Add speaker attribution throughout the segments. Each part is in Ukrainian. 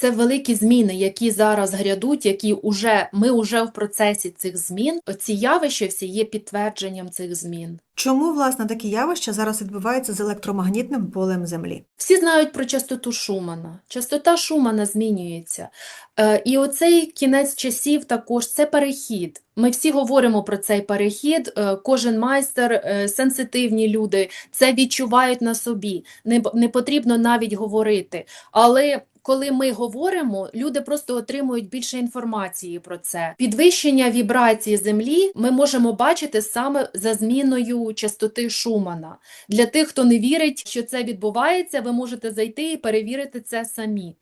Speaker 1: Це великі зміни, які зараз грядуть, які уже ми уже в процесі цих змін. Ці явища всі є підтвердженням цих змін.
Speaker 2: Чому, власне, такі явища зараз відбуваються з електромагнітним полем Землі?
Speaker 1: Всі знають про частоту Шумана. Частота Шумана змінюється. Е, І оцей кінець часів також це перехід. Ми всі говоримо про цей перехід. Е, Кожен майстер, е, сенситивні люди це відчувають на собі. Не, не потрібно навіть говорити. Але коли ми говоримо, люди просто отримують більше інформації про це. Підвищення вібрації землі ми можемо бачити саме за зміною частоти Шумана. Для тих, хто не вірить, що це відбувається, ви можете зайти і перевірити це самі.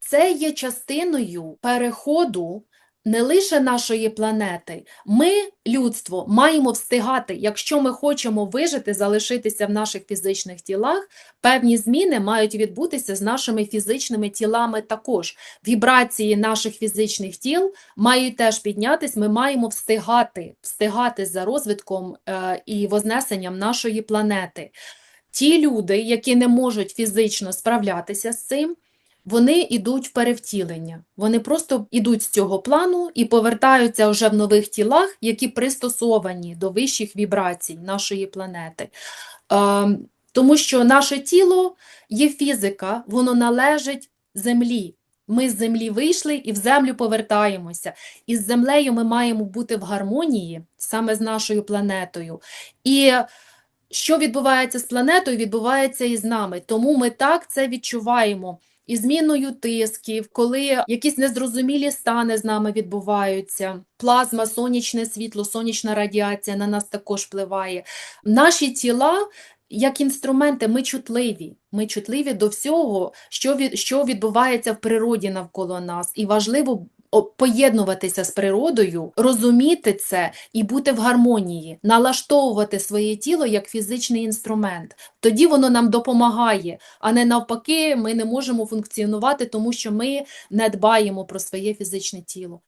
Speaker 1: Це є частиною переходу не лише нашої планети. Ми, людство, маємо встигати, якщо ми хочемо вижити, залишитися в наших фізичних тілах, певні зміни мають відбутися з нашими фізичними тілами також. Вібрації наших фізичних тіл мають теж піднятись, ми маємо встигати, встигати за розвитком е, і вознесенням нашої планети. Ті люди, які не можуть фізично справлятися з цим, вони йдуть в перевтілення. Вони просто йдуть з цього плану і повертаються вже в нових тілах, які пристосовані до вищих вібрацій нашої планети. Ем, тому що наше тіло є фізика, воно належить землі. Ми з землі вийшли і в землю повертаємося. І з землею ми маємо бути в гармонії саме з нашою планетою. І що відбувається з планетою, відбувається і з нами. Тому ми так це відчуваємо. І зміною тисків, коли якісь незрозумілі стани з нами відбуваються, плазма, сонячне світло, сонячна радіація на нас також впливає. Наші тіла, як інструменти, ми чутливі. Ми чутливі до всього, що, від, що відбувається в природі навколо нас. І важливо поєднуватися з природою, розуміти це і бути в гармонії, налаштовувати своє тіло як фізичний інструмент. Тоді воно нам допомагає, а не навпаки, ми не можемо функціонувати, тому що ми не дбаємо про своє фізичне тіло.